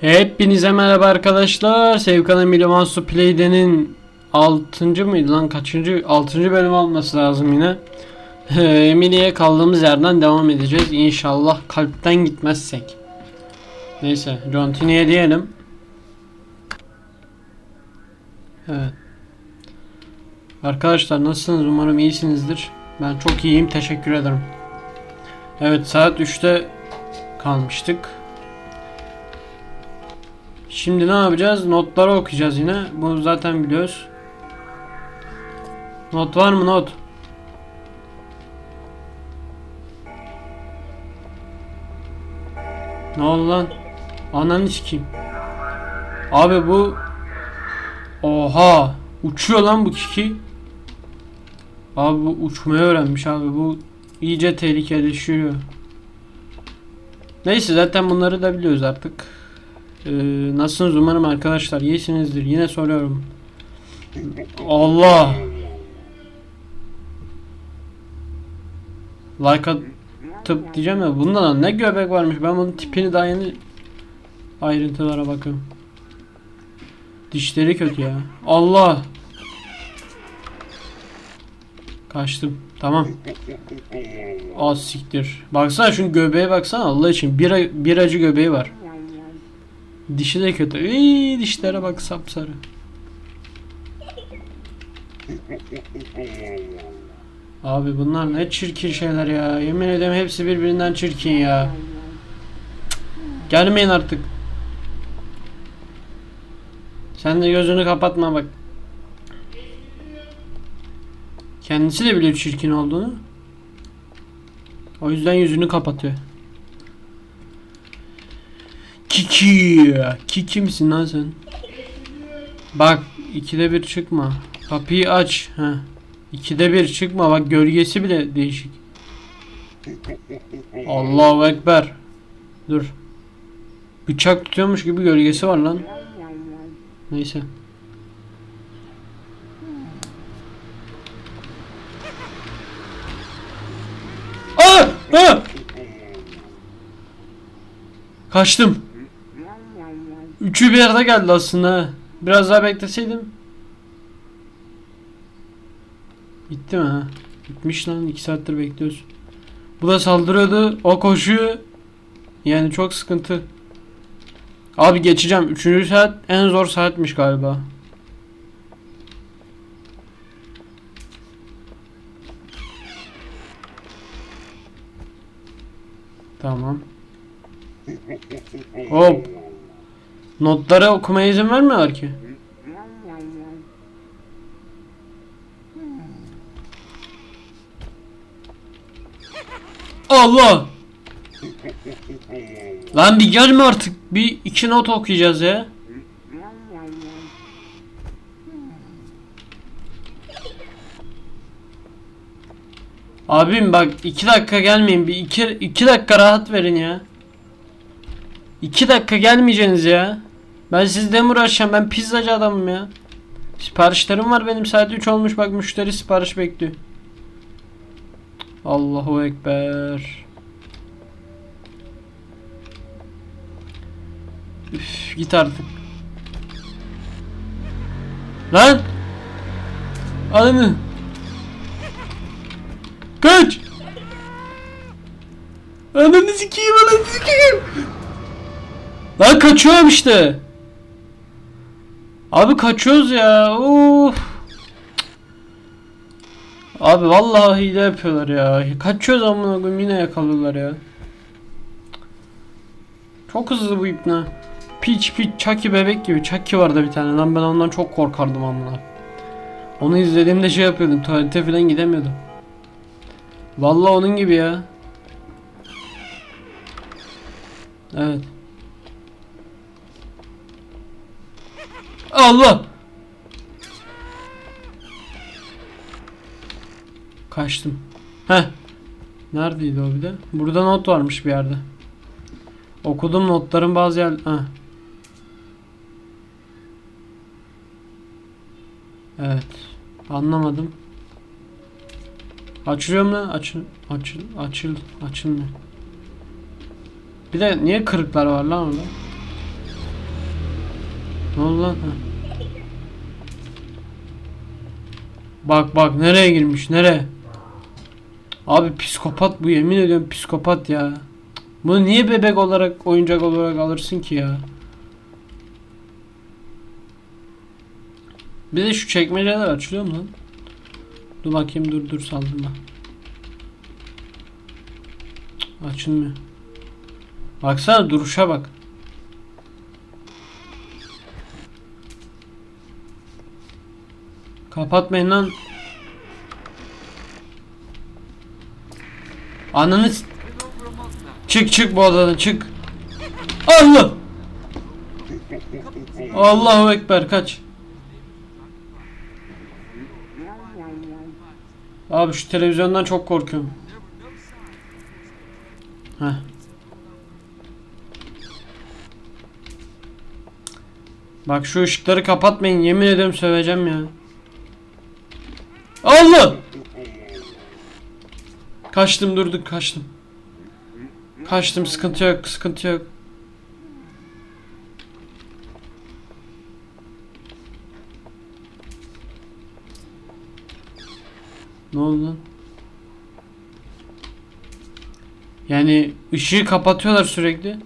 Hepinize merhaba arkadaşlar. Sevkan'ın Milovansu Play'de'nin 6. mıydı lan kaçıncı 6. bölüm olması lazım yine. Emily'ye kaldığımız yerden devam edeceğiz. İnşallah kalpten gitmezsek. Neyse John Tini'ye diyelim. Evet. Arkadaşlar nasılsınız? Umarım iyisinizdir. Ben çok iyiyim. Teşekkür ederim. Evet saat 3'te kalmıştık. Şimdi ne yapacağız? Notları okuyacağız yine. Bunu zaten biliyoruz. Not var mı not? Ne oldu lan? Ananı sikeyim. Abi bu Oha! Uçuyor lan bu kiki. Abi bu uçmayı öğrenmiş abi. Bu iyice tehlikeleşiyor. Neyse zaten bunları da biliyoruz artık. Ee, nasılsınız umarım arkadaşlar iyisinizdir. Yine soruyorum. Allah. Like atıp diyeceğim ya bunda da ne göbek varmış. Ben bunun tipini daha yeni ayrıntılara bakıyorum. Dişleri kötü ya. Allah. Kaçtım. Tamam. Az siktir. Baksana şunun göbeğe baksana Allah için. Bir, bir acı göbeği var. Dişi de kötü. İyi dişlere bak sapsarı. Abi bunlar ne çirkin şeyler ya. Yemin ederim hepsi birbirinden çirkin ya. Gelmeyin artık. Sen de gözünü kapatma bak. Kendisi de biliyor çirkin olduğunu. O yüzden yüzünü kapatıyor. Kiki. Kiki misin lan sen? Bak ikide bir çıkma. Kapıyı aç. Ha. İkide bir çıkma. Bak gölgesi bile değişik. Allahu Ekber. Dur. Bıçak tutuyormuş gibi gölgesi var lan. Neyse. Aa! Aa! Kaçtım. Üçü bir arada geldi aslında. Biraz daha bekleseydim. Gitti mi ha? Gitmiş lan 2 saattir bekliyoruz. Bu da saldırıyordu. O koşuyor. Yani çok sıkıntı. Abi geçeceğim. Üçüncü saat en zor saatmiş galiba. Tamam. Hop. Notları okumaya izin vermiyorlar ki. Allah! Lan bir gelme artık. Bir iki not okuyacağız ya. Abim bak iki dakika gelmeyin. Bir iki, iki dakika rahat verin ya. İki dakika gelmeyeceksiniz ya. Ben sizle mi uğraşacağım? Ben pizzacı adamım ya. Siparişlerim var benim. Saat 3 olmuş bak müşteri sipariş bekliyor. Allahu Ekber. Üf, git artık. Lan! Ananı! Kaç! Ananı sikeyim ananı sikeyim! Lan kaçıyorum işte! Abi kaçıyoruz ya. Uf. Abi vallahi hile yapıyorlar ya. Kaçıyoruz amına koyayım yine yakalıyorlar ya. Çok hızlı bu ipne. Piç piç Chucky bebek gibi. Chucky vardı bir tane lan ben ondan çok korkardım amına. Onu izlediğimde şey yapıyordum. Tuvalete falan gidemiyordum. Vallahi onun gibi ya. Evet. Allah! Kaçtım. Heh. Neredeydi o bir de? Burada not varmış bir yerde. Okudum notların bazı yer... Heh. Evet. Anlamadım. Açıyorum lan. Açıl, açıl, açıl, açılmıyor. Bir de niye kırıklar var lan orada? Ne oldu lan? Ha. Bak bak nereye girmiş nereye? Abi psikopat bu yemin ediyorum psikopat ya. Bunu niye bebek olarak oyuncak olarak alırsın ki ya? Bir de şu çekmeceler açılıyor mu lan? Dur bakayım dur dur saldırma. Açılmıyor. Baksana duruşa bak. Kapatmayın lan. Ananı Çık çık bu odadan çık. Allah. Allahu ekber kaç. Abi şu televizyondan çok korkuyorum. Heh. Bak şu ışıkları kapatmayın yemin ederim söveceğim ya. Allah! Kaçtım durduk kaçtım. Kaçtım sıkıntı yok sıkıntı yok. Ne oldu? Yani ışığı kapatıyorlar sürekli.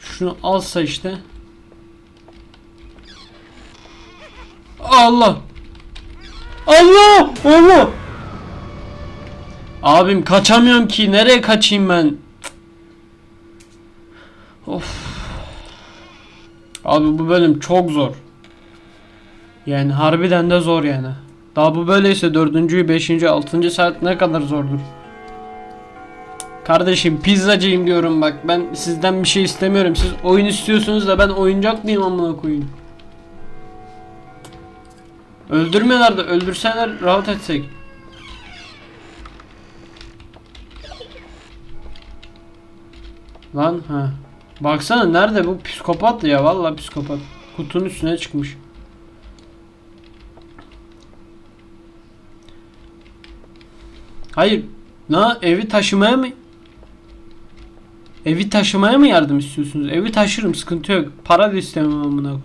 Şunu alsa işte. Allah! Allah! Allah! Abim kaçamıyorum ki. Nereye kaçayım ben? Of. Abi bu bölüm çok zor. Yani harbiden de zor yani. Daha bu böyleyse dördüncü, beşinci, altıncı saat ne kadar zordur. Kardeşim pizzacıyım diyorum bak ben sizden bir şey istemiyorum. Siz oyun istiyorsunuz da ben oyuncak mıyım amına koyayım. Öldürmüyorlar da öldürseler rahat etsek. Lan ha. Baksana nerede bu psikopat ya vallahi psikopat. Kutunun üstüne çıkmış. Hayır. Na evi taşımaya mı? Evi taşımaya mı yardım istiyorsunuz? Evi taşırım sıkıntı yok. Para da istemem amına.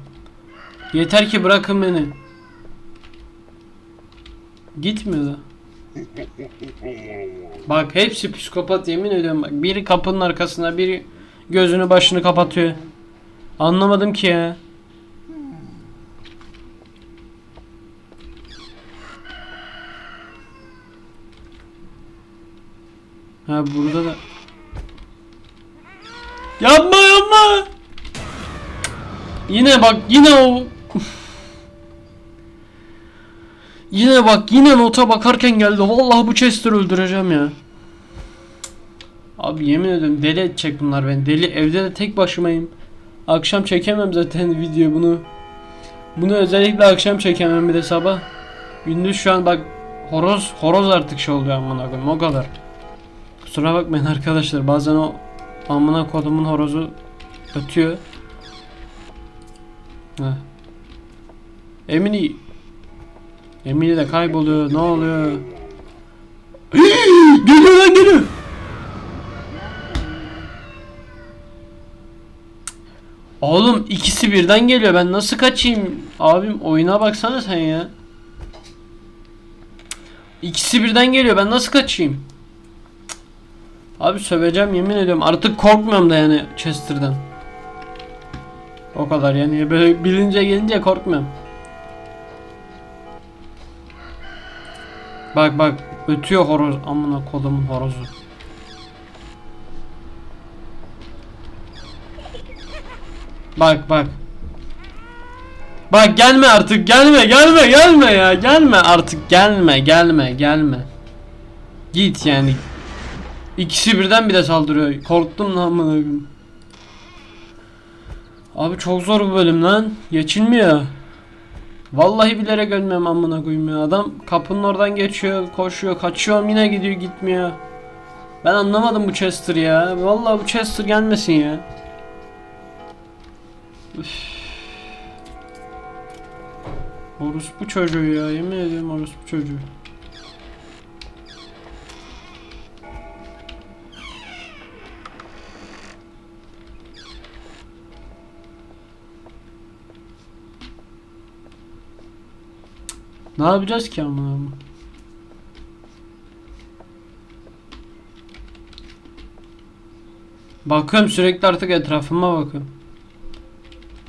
Yeter ki bırakın beni. Gitmiyor da. Bak hepsi psikopat yemin ediyorum bak. Biri kapının arkasında biri gözünü başını kapatıyor. Anlamadım ki ya. Ha burada da Yapma yapma. Yine bak yine o Yine bak yine nota bakarken geldi. Vallahi bu Chester'ı öldüreceğim ya. Abi yemin ederim deli edecek bunlar beni. Deli evde de tek başımayım. Akşam çekemem zaten video bunu. Bunu özellikle akşam çekemem bir de sabah. Gündüz şu an bak horoz horoz artık şey oluyor amına koyayım o kadar. Kusura bakmayın arkadaşlar bazen o amına kodumun horozu ötüyor. Heh. Emini Emini de kayboluyor. Ne oluyor? geliyor lan geliyor. Oğlum ikisi birden geliyor. Ben nasıl kaçayım? Abim oyuna baksana sen ya. İkisi birden geliyor. Ben nasıl kaçayım? Abi söveceğim yemin ediyorum. Artık korkmuyorum da yani Chester'dan. O kadar yani böyle bilince gelince korkmuyorum. Bak bak ötüyor horoz amına kodumun horozu. Bak bak. Bak gelme artık gelme gelme gelme ya gelme artık gelme gelme gelme. Git yani. İkisi birden bir de saldırıyor. Korktum lan amına. Abi çok zor bu bölüm lan. Geçilmiyor. Vallahi bilerek ölmem amına koyayım ya. Adam kapının oradan geçiyor, koşuyor, kaçıyor yine gidiyor gitmiyor. Ben anlamadım bu Chester ya. Vallahi bu Chester gelmesin ya. Üf. Orospu çocuğu ya. Yemin ediyorum orospu çocuğu. Ne yapacağız ki ama? Bakıyorum sürekli artık etrafıma bakıyorum.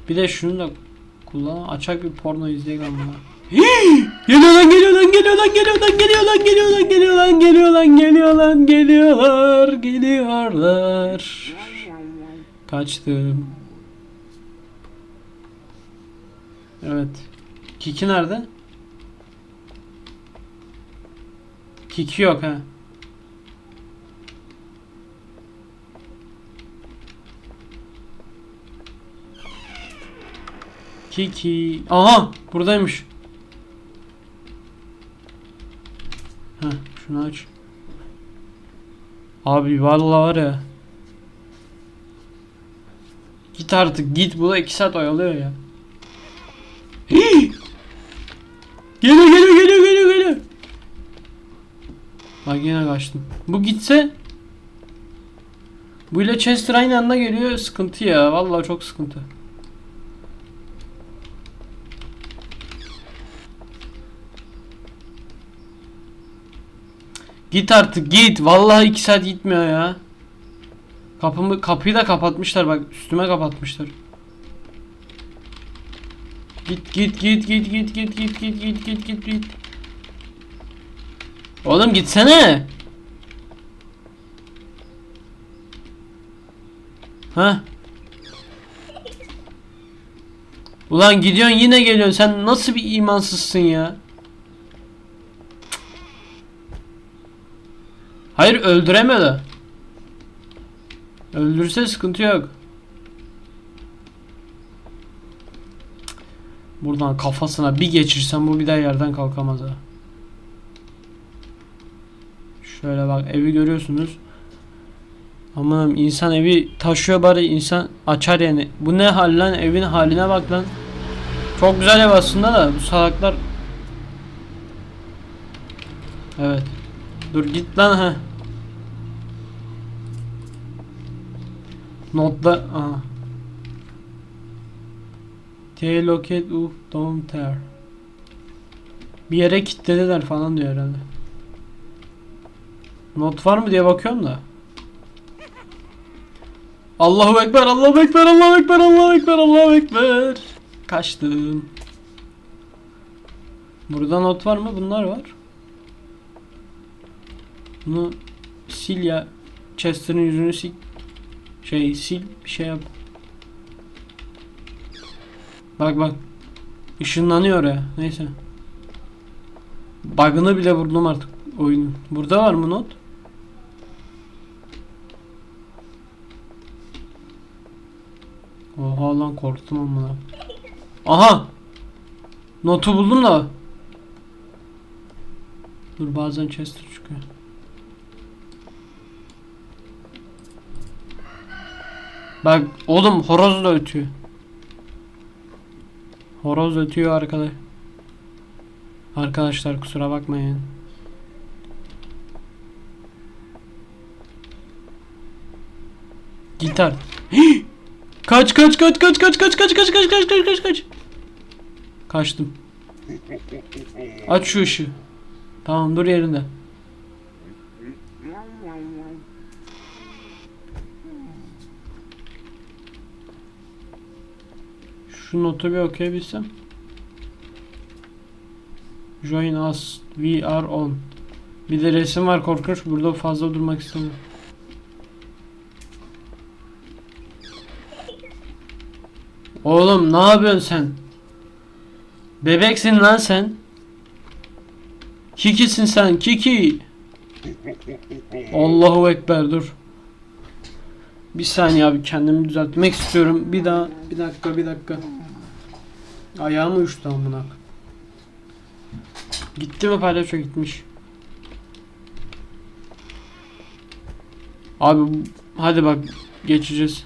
Bir de şunu da kullan açak bir porno izleyek ama. geliyor lan geliyor lan geliyor lan geliyor lan geliyor lan geliyor lan geliyor lan geliyor lan geliyor lan geliyorlar geliyorlar. Kaçtım. Evet. Kiki nerede? Kiki yok ha. Kiki. Aha buradaymış. Heh, şunu aç. Abi vallahi var ya. Git artık git bu da 2 saat oyalıyor ya. Geliyor geliyor geliyor. Bak yine kaçtım. Bu gitse bu ile Chester aynı anda geliyor sıkıntı ya vallahi çok sıkıntı. Git artık git. Vallahi 2 saat gitmiyor ya. Kapımı kapıyı da kapatmışlar bak üstüme kapatmışlar. Git git git git git git git git git git git git. Oğlum gitsene. Ha? Ulan gidiyorsun yine geliyorsun. Sen nasıl bir imansızsın ya? Hayır öldüreme de. Öldürse sıkıntı yok. Buradan kafasına bir geçirsem bu bir daha yerden kalkamaz ha. Şöyle bak evi görüyorsunuz. Aman insan evi taşıyor bari insan açar yani. Bu ne hal lan evin haline bak lan. Çok güzel ev aslında da bu salaklar. Evet. Dur git lan ha. Notla aha. T-locate uf don't tear. Bir yere kilitlediler falan diyor herhalde. Not var mı diye bakıyorum da. Allahu ekber, Allahu ekber, Allahu ekber, Allahu ekber, Allahu ekber. Kaçtım. Burada not var mı? Bunlar var. Bunu sil ya. Chester'ın yüzünü sil. Şey sil bir şey yap. Bak bak. Işınlanıyor ya. Neyse. Bug'ını bile vurdum artık oyunun. Burada var mı not? Oha lan korktum amına. Aha! Notu buldum da. Dur bazen Chester çıkıyor. Bak oğlum horoz da ötüyor. Horoz ötüyor arkadaş. Arkadaşlar kusura bakmayın. Gitar. Kaç kaç kaç kaç kaç kaç kaç kaç kaç kaç kaç kaç kaç. Kaçtım. Aç şu ışığı. Tamam dur yerinde. Şu notu bir okuyabilsem. Join us. We are on. Bir de resim var korkunç. Burada fazla durmak istemiyorum. Oğlum ne yapıyorsun sen? Bebeksin lan sen. Kikisin sen Kiki. Allahu Ekber dur. Bir saniye abi kendimi düzeltmek istiyorum. Bir daha bir dakika bir dakika. Ayağım uyuştu amına. Gitti mi palyaço gitmiş. Abi hadi bak geçeceğiz.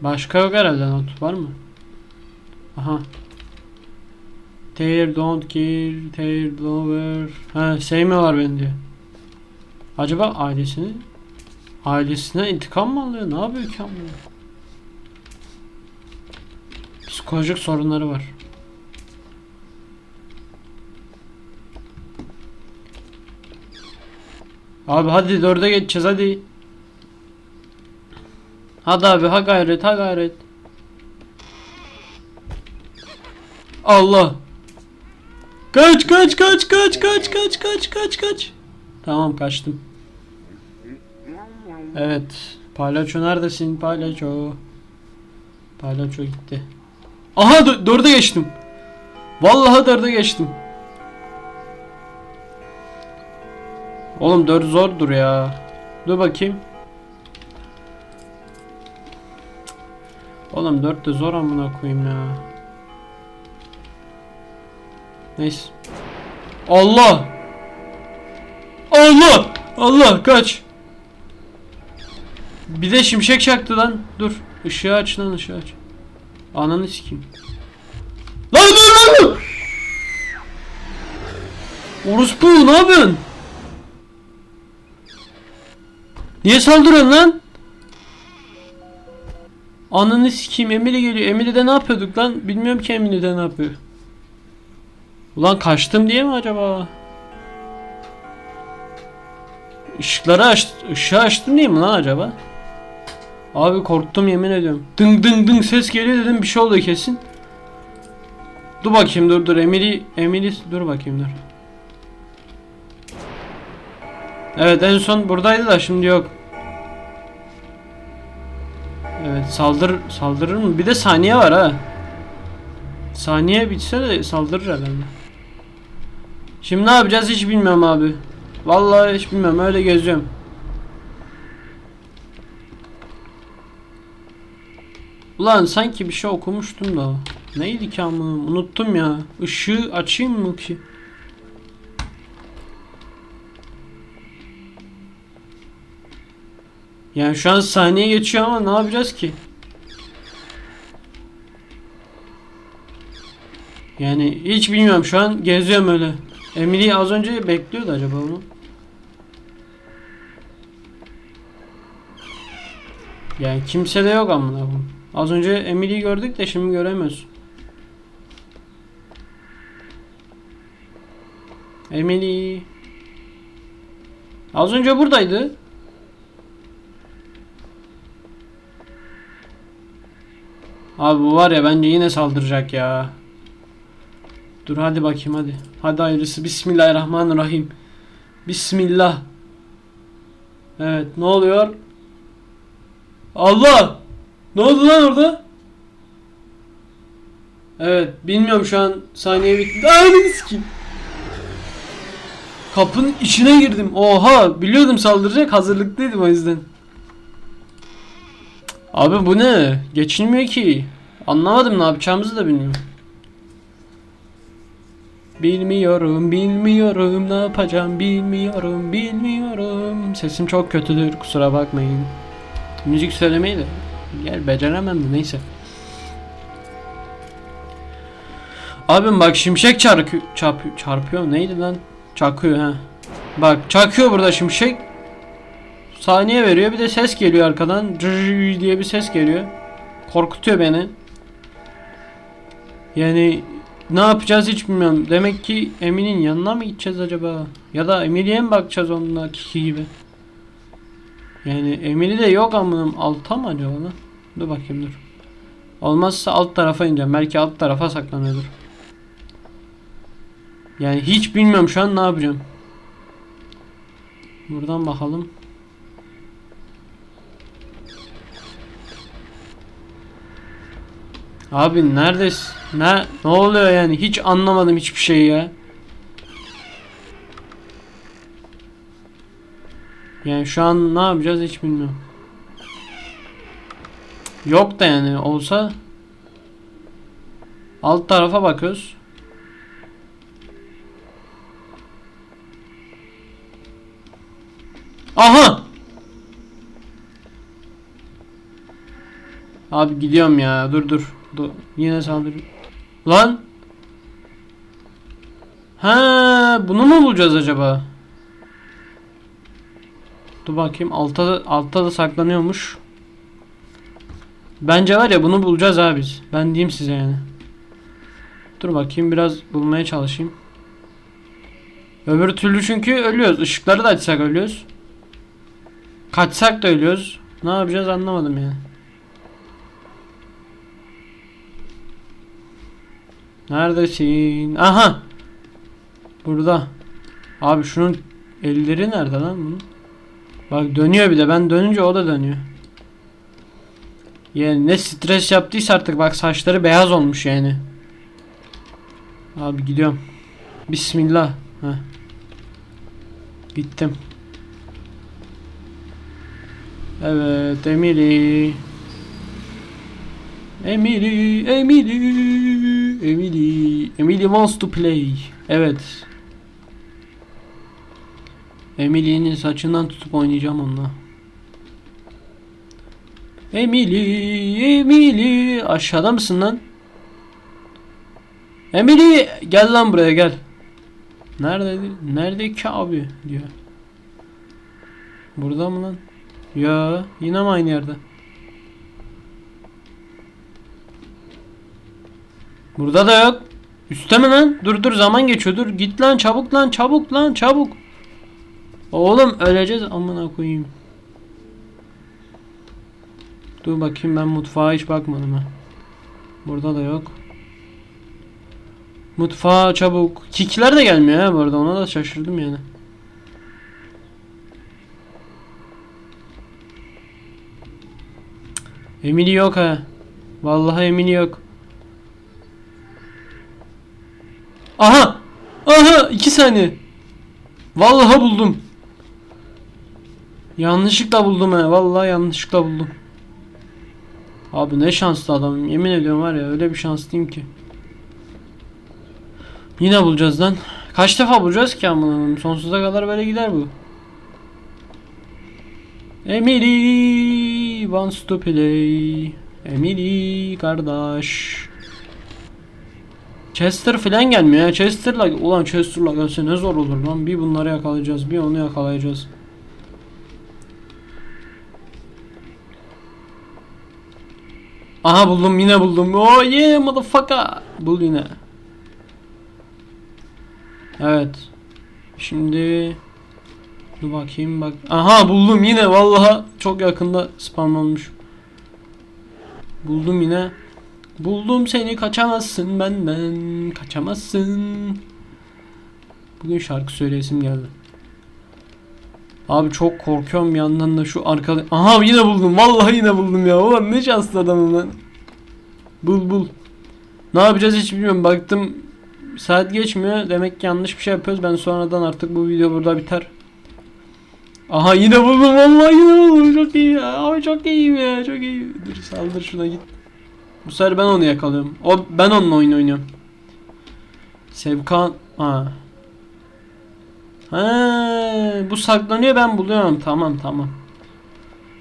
Başka yok herhalde not var mı? Aha. Tear don't kill, tear lover. Ha sevmiyorlar beni diyor. Acaba ailesini? Ailesine intikam mı alıyor? Ne yapıyor ki amına? Psikolojik sorunları var. Abi hadi dörde geçeceğiz hadi. Hadi abi ha gayret ha gayret. Allah. Kaç kaç kaç kaç kaç kaç kaç kaç kaç. Tamam kaçtım. Evet. Palyaço neredesin palyaço? Palyaço gitti. Aha dö- dörde geçtim. Vallahi dörde geçtim. Oğlum dört zordur ya. Dur bakayım. Oğlum dört de zor amına koyayım ya. Neyse. Allah! Allah! Allah kaç! Bir de şimşek çaktı lan. Dur. Işığı aç lan ışığı aç. Ananı sikeyim. Lan dur lan! Orospu ne yapıyorsun? Niye saldırıyorsun lan? Ananı sikeyim Emily geliyor. Emily'de ne yapıyorduk lan? Bilmiyorum ki Emily'de ne yapıyor. Ulan kaçtım diye mi acaba? Işıkları aç, ışığı açtım diye mi lan acaba? Abi korktum yemin ediyorum. Ding ding ding ses geliyor dedim bir şey oldu kesin. Dur bakayım dur dur Emily Emily dur bakayım dur. Evet en son buradaydı da şimdi yok. Saldır saldırır mı? Bir de saniye var ha. Saniye bitse de saldırır herhalde. Şimdi ne yapacağız hiç bilmiyorum abi. Vallahi hiç bilmiyorum öyle geziyorum. Ulan sanki bir şey okumuştum da. Neydi ki ama unuttum ya. Işığı açayım mı ki? Yani şu an saniye geçiyor ama ne yapacağız ki? Yani hiç bilmiyorum şu an geziyorum öyle. Emily az önce bekliyordu acaba onu. Yani kimse de yok amına koyayım. Az önce Emily'yi gördük de şimdi göremiyoruz. Emily. Az önce buradaydı. Abi bu var ya bence yine saldıracak ya. Dur hadi bakayım hadi. Hadi hayırlısı. Bismillahirrahmanirrahim. Bismillah. Evet ne oluyor? Allah! Ne oldu lan orada? Evet bilmiyorum şu an saniye bitti. Ananı sikeyim. Kapının içine girdim. Oha biliyordum saldıracak hazırlıklıydım o yüzden. Abi bu ne? Geçilmiyor ki. Anlamadım ne yapacağımızı da bilmiyorum. Bilmiyorum, bilmiyorum ne yapacağım, bilmiyorum, bilmiyorum. Sesim çok kötüdür, kusura bakmayın. Müzik söylemeyi de gel beceremem de neyse. Abim bak şimşek çarpıyor, çarpıyor, neydi lan? Çakıyor ha. Bak çakıyor burada şimşek. Saniye veriyor bir de ses geliyor arkadan. Cırrrr diye bir ses geliyor. Korkutuyor beni. Yani ne yapacağız hiç bilmiyorum. Demek ki Emin'in yanına mı gideceğiz acaba? Ya da Emily'e mi bakacağız onunla kiki gibi? Yani Emily de yok amınım. Alta mı acaba lan? Dur bakayım dur. Olmazsa alt tarafa ineceğim. Belki alt tarafa saklanıyordur. Yani hiç bilmiyorum şu an ne yapacağım. Buradan bakalım. Abi neredesin? Ne ne oluyor yani? Hiç anlamadım hiçbir şey ya. Yani şu an ne yapacağız hiç bilmiyorum. Yok da yani olsa alt tarafa bakıyoruz. Aha! Abi gidiyorum ya. Dur dur. Dur. Yine saldırı. Lan! Ha, bunu mu bulacağız acaba? Dur bakayım altta altta da saklanıyormuş. Bence var ya bunu bulacağız abi biz. Ben diyeyim size yani. Dur bakayım biraz bulmaya çalışayım. Öbür türlü çünkü ölüyoruz. Işıkları da açsak ölüyoruz. Kaçsak da ölüyoruz. Ne yapacağız anlamadım yani. Neredesin? Aha! Burada. Abi şunun elleri nerede lan bunun? Bak dönüyor bir de. Ben dönünce o da dönüyor. Yani ne stres yaptıysa artık bak saçları beyaz olmuş yani. Abi gidiyorum. Bismillah. Heh. Gittim. Evet Emily. Emily, Emily, Emily, Emily wants to play. Evet. Emily'nin saçından tutup oynayacağım onunla. Emily, Emily, aşağıda mısın lan? Emily, gel lan buraya gel. Nerede? Nerede ki abi diyor. Burada mı lan? Ya yine mi aynı yerde? Burada da yok. Üste mi lan? Dur dur zaman geçiyor. Dur git lan çabuk lan çabuk lan çabuk. Oğlum öleceğiz amına koyayım. Dur bakayım ben mutfağa hiç bakmadım ha. Burada da yok. Mutfağa çabuk. Kikler de gelmiyor ha bu arada ona da şaşırdım yani. Emily yok ha. Vallahi Emily yok. Aha! Aha! iki saniye. Vallahi buldum. Yanlışlıkla buldum ha. Vallahi yanlışlıkla buldum. Abi ne şanslı adamım. Yemin ediyorum var ya öyle bir şanslıyım ki. Yine bulacağız lan. Kaç defa bulacağız ki amına Sonsuza kadar böyle gider bu. Emily wants to play. Emily kardeş. Chester falan gelmiyor ya. Chester'la ulan Chester'la gelse ne zor olur lan. Bir bunları yakalayacağız, bir onu yakalayacağız. Aha buldum yine buldum. Oh yeah motherfucker. Bul yine. Evet. Şimdi Dur bakayım bak. Aha buldum yine vallahi çok yakında spam olmuş. Buldum yine. Buldum seni kaçamazsın benden kaçamazsın. Bugün şarkı söyleyesim geldi. Abi çok korkuyorum bir yandan da şu arkada. Aha yine buldum. Vallahi yine buldum ya. Ulan ne şanslı adamım ben. Bul bul. Ne yapacağız hiç bilmiyorum. Baktım saat geçmiyor. Demek ki yanlış bir şey yapıyoruz. Ben sonradan artık bu video burada biter. Aha yine buldum. Vallahi yine buldum. Çok iyi ya. Abi çok iyiyim ya. Çok iyi. Dur saldır şuna git. Bu sefer ben onu yakalıyorum. O ben onunla oyun oynuyorum. Sevkan ha. Ha, bu saklanıyor ben buluyorum. Tamam tamam.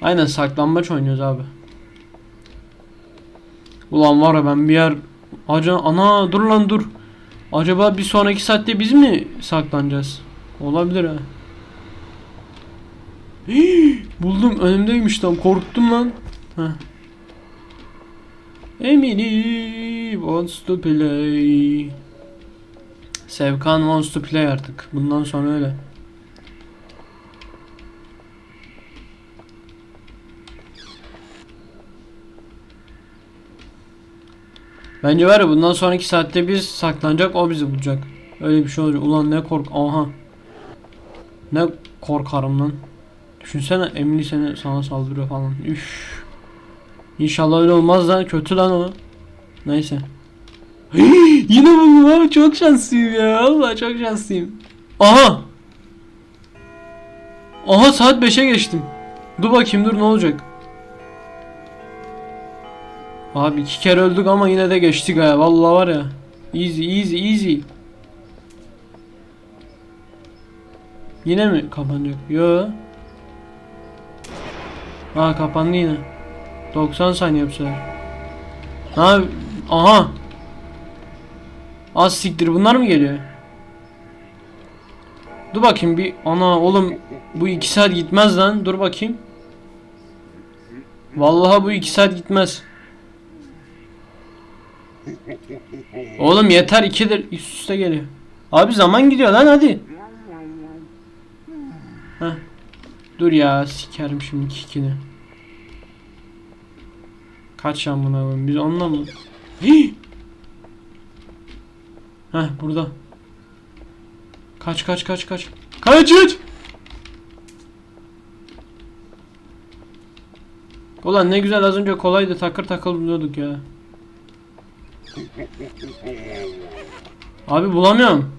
Aynen saklambaç oynuyoruz abi. Ulan var ya ben bir yer Acaba ana dur lan dur. Acaba bir sonraki saatte biz mi saklanacağız? Olabilir ha. Hii, buldum önümdeymiş tam korktum lan. Heh. Emily wants to play. Sevkan wants to play artık. Bundan sonra öyle. Bence var ya bundan sonraki saatte biz saklanacak o bizi bulacak. Öyle bir şey olacak. Ulan ne kork... Aha. Ne korkarım lan. Düşünsene Emily seni sana saldırıyor falan. Üf. İnşallah öyle olmaz lan. Kötü lan o. Neyse. Yine buldum abi çok şanslıyım ya. Allah çok şanslıyım. Aha. Aha saat 5'e geçtim. Dur bakayım dur ne olacak. Abi iki kere öldük ama yine de geçtik ha. Vallahi var ya. Easy easy easy. Yine mi kapanacak? Yo. Aa kapandı yine. 90 saniye bu sefer. Ha aha. Az siktir bunlar mı geliyor? Dur bakayım bir ana oğlum bu iki saat gitmez lan dur bakayım. Vallahi bu iki saat gitmez. Oğlum yeter ikidir üst üste geliyor. Abi zaman gidiyor lan hadi. Heh. Dur ya sikerim şimdi kikini. Kaç buna koyayım? Biz mı? Hii! Heh burada. Kaç kaç kaç kaç. Kaç kaç. Ulan ne güzel az önce kolaydı takır takır buluyorduk ya. Abi bulamıyorum.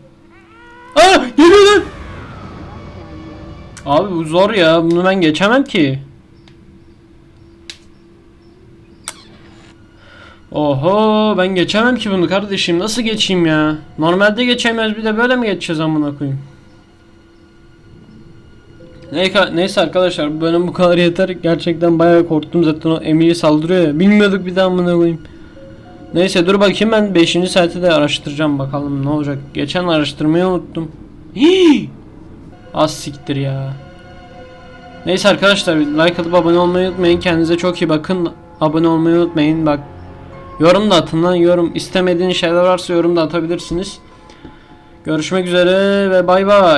Aa geliyor lan. Abi bu zor ya bunu ben geçemem ki. Oho ben geçemem ki bunu kardeşim nasıl geçeyim ya? Normalde geçemez bir de böyle mi geçeceğiz amına koyayım? Neyse, arkadaşlar bu bölüm bu kadar yeter. Gerçekten bayağı korktum zaten o Emily saldırıyor ya. Bilmiyorduk bir daha amına koyayım. Neyse dur bakayım ben 5. saati de araştıracağım bakalım ne olacak. Geçen araştırmayı unuttum. Hii! Az siktir ya. Neyse arkadaşlar like atıp abone olmayı unutmayın. Kendinize çok iyi bakın. Abone olmayı unutmayın. Bak yorum da atın lan yorum. istemediğiniz şeyler varsa yorum da atabilirsiniz. Görüşmek üzere ve bay bay.